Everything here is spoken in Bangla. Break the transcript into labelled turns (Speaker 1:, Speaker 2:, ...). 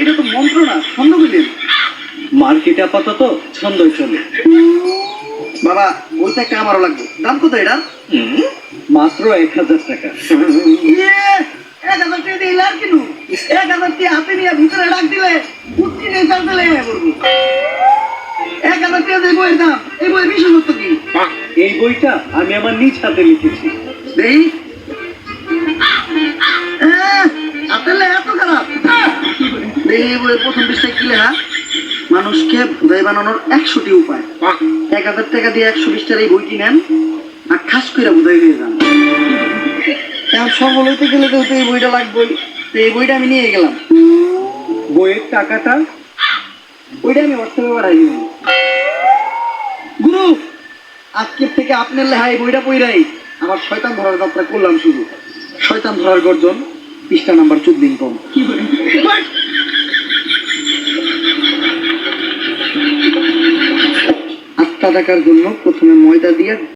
Speaker 1: এটা তো মন্ত্র না ছন্দ বললেন মার্কেটে আপাতত ছন্দই চলে।
Speaker 2: বাবা ওইটা একটা আমারও লাগবে। দাম কত এটা?
Speaker 1: মাত্র এক হাজার টাকা।
Speaker 2: এক হাজার টাকা দিয়ে লাভ কিনু? এক হাজার টাকা হাতে নিয়ে ভিতরে ডাক দিলে কুটকি নিয়ে চাল দিলে এক হাজার টাকা দিয়ে বইয়ের দাম। এই বইয়ের বিশেষত্ব কি?
Speaker 1: এই বইটা আমি আমার নিজ হাতে লিখেছি।
Speaker 2: দেই। এই বইয়ের প্রথম পৃষ্ঠায় কি লেখা মানুষকে ভুদাই বানানোর একশোটি উপায়। এক হাজার টাকা দিয়ে একশো বিশটার এই বইটি নেন আর খাস করে ভুদাই হয়ে যান। এখন সফল হইতে গেলে তো এই বইটা লাগবেই। তো এই বইটা আমি নিয়ে গেলাম।
Speaker 1: বইয়ের টাকাটা
Speaker 2: ওইটা আমি হোয়াটসঅ্যাপে পাঠাই দিলাম। গুরু আজকের থেকে আপনার লেহাই বইটা পইরাই। আমার শয়তান ধরার যাত্রা করলাম শুরু শয়তান ধরার গর্জন পৃষ্ঠা নাম্বার চোদ্দ কম আটটা টাকার জন্য প্রথমে ময়দা দিয়ে